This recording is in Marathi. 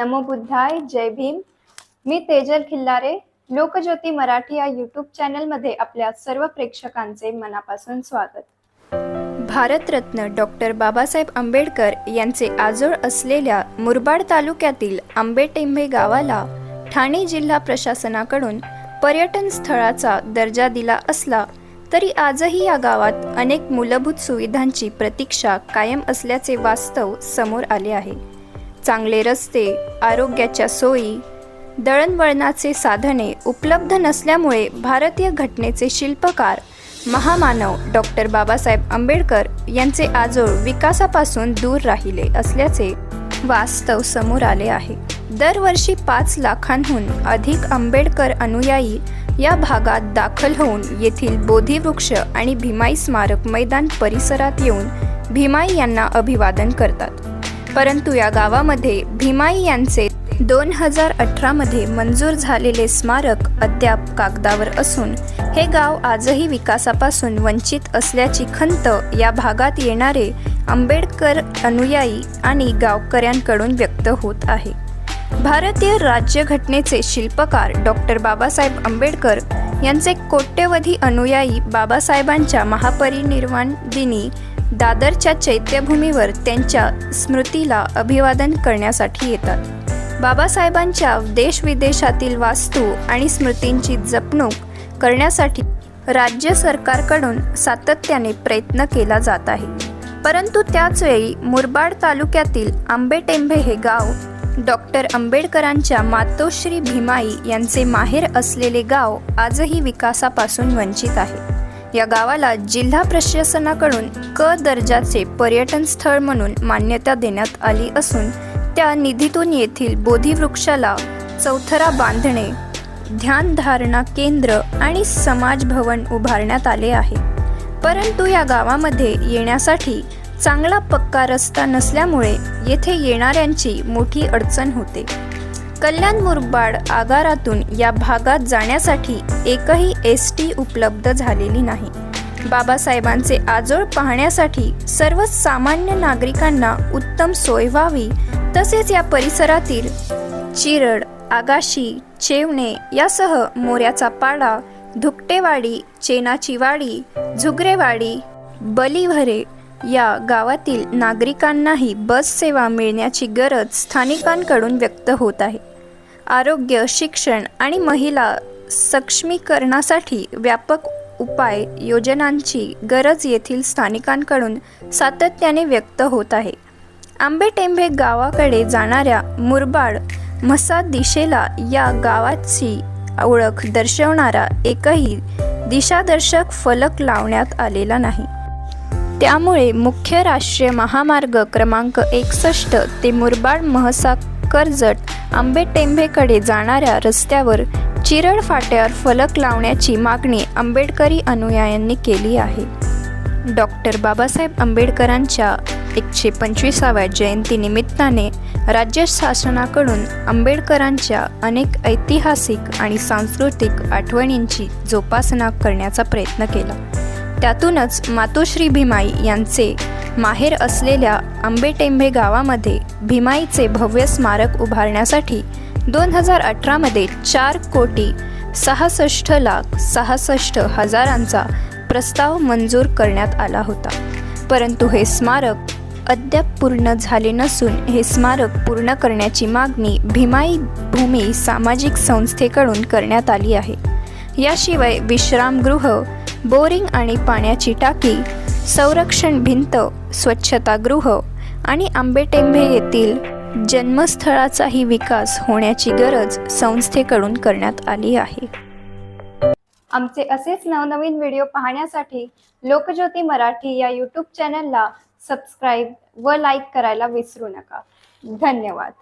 नमो बुद्धाय जय भीम. मी तेजल खिल्लारे लोकज्योती मराठी या यूट्यूब चॅनलमध्ये आपल्या सर्व प्रेक्षकांचे मनापासून स्वागत. भारतरत्न डॉक्टर बाबासाहेब आंबेडकर यांचे आजोळ असलेल्या मुरबाड तालुक्यातील आंबेटेंबे गावाला ठाणे जिल्हा प्रशासनाकडून पर्यटन स्थळाचा दर्जा दिला असला तरी आजही या गावात अनेक मूलभूत सुविधांची प्रतीक्षा कायम असल्याचे वास्तव समोर आले आहे. चांगले रस्ते आरोग्याच्या सोयी दळणवळणाचे साधने उपलब्ध नसल्यामुळे भारतीय घटनेचे शिल्पकार महामानव डॉक्टर बाबासाहेब आंबेडकर यांचे आजोळ विकासापासून दूर राहिले असल्याचे वास्तव समोर आले आहे. दरवर्षी पाच लाखांहून अधिक आंबेडकर अनुयायी या भागात दाखल होऊन येथील बोधीवृक्ष आणि भीमाई स्मारक मैदान परिसरात येऊन भीमाई यांना अभिवादन करतात. परंतु या गावामध्ये भीमाई यांचे दोन हजार अठरामध्ये मंजूर झालेले स्मारक अद्याप कागदावर असून हे गाव आजही विकासापासून वंचित असल्याची खंत या भागात येणारे आंबेडकर अनुयायी आणि गावकऱ्यांकडून व्यक्त होत आहे. भारतीय राज्यघटनेचे शिल्पकार डॉक्टर बाबासाहेब आंबेडकर यांचे कोट्यवधी अनुयायी बाबासाहेबांच्या महापरिनिर्वाण दिनी दादरच्या चैत्यभूमीवर त्यांच्या स्मृतीला अभिवादन करण्यासाठी येतात. बाबासाहेबांच्या देशविदेशातील वास्तू आणि स्मृतींची जपणूक करण्यासाठी राज्य सरकारकडून सातत्याने प्रयत्न केला जात आहे. परंतु त्याचवेळी मुरबाड तालुक्यातील आंबेटेंभे हे गाव डॉक्टर आंबेडकरांच्या मातोश्री भीमाई यांचे माहेर असलेले गाव आजही विकासापासून वंचित आहे. या गावाला जिल्हा प्रशासनाकडून क दर्जाचे पर्यटन स्थळ म्हणून मान्यता देण्यात आली असून त्या निधीतून येथील बोधीवृक्षाला चौथरा बांधणे ध्यानधारणा केंद्र आणि समाज भवन उभारण्यात आले आहे. परंतु या गावामध्ये येण्यासाठी चांगला पक्का रस्ता नसल्यामुळे येथे येणाऱ्यांची मोठी अडचण होते. कल्याण मुरबाड आगारातून या भागात जाण्यासाठी एकही एस टी उपलब्ध झालेली नाही. बाबासाहेबांचे आजोळ पाहण्यासाठी सर्वसामान्य नागरिकांना उत्तम सोय व्हावी तसेच या परिसरातील चिरड आगाशी चेवणे यासह मोऱ्याचा पाडा धुकटेवाडी चेनाची वाडी झुगरेवाडी बलिभरे या गावातील नागरिकांनाही बस सेवा मिळण्याची गरज स्थानिकांकडून व्यक्त होत आहे. आरोग्य शिक्षण आणि महिला सक्षमीकरणासाठी व्यापक उपाय योजनांची गरज येथील स्थानिकांकडून सातत्याने व्यक्त होत आहे. आंबेटेंभे गावाकडे जाणाऱ्या मुरबाड म्हसा दिशेला या गावाची ओळख दर्शवणारा एकही दिशादर्शक फलक लावण्यात आलेला नाही. त्यामुळे मुख्य राष्ट्रीय महामार्ग क्रमांक एकसष्ट ते मुरबाड महसा कर्जत आंबेटेंभेकडे जाणाऱ्या रस्त्यावर चिरड फाट्यावर फलक लावण्याची मागणी आंबेडकरी अनुयायांनी केली आहे. डॉक्टर बाबासाहेब आंबेडकरांच्या एकशे पंचवीसाव्या जयंतीनिमित्ताने राज्य शासनाकडून आंबेडकरांच्या अनेक ऐतिहासिक आणि सांस्कृतिक आठवणींची जोपासना करण्याचा प्रयत्न केला. त्यातूनच मातोश्री भीमाई यांचे माहेर असलेल्या आंबेटेंभे गावामध्ये भीमाईचे भव्य स्मारक उभारण्यासाठी दोन हजार अठरामध्ये चार कोटी सहासष्ट लाख सहासष्ट हजारांचा प्रस्ताव मंजूर करण्यात आला होता. परंतु हे स्मारक अद्याप पूर्ण झाले नसून हे स्मारक पूर्ण करण्याची मागणी भीमाई भूमी सामाजिक संस्थेकडून करण्यात आली आहे. याशिवाय विश्रामगृह बोरिंग आणि पाण्याची टाकी संरक्षण भिंत स्वच्छतागृह आणि आंबेटेंभे येथील जन्मस्थळाचाही विकास होण्याची गरज संस्थेकडून करण्यात आली आहे. आमचे असेच नवनवीन व्हिडिओ पाहण्यासाठी लोकज्योती मराठी या यूट्यूब चॅनलला सबस्क्राईब व लाईक करायला विसरू नका. धन्यवाद.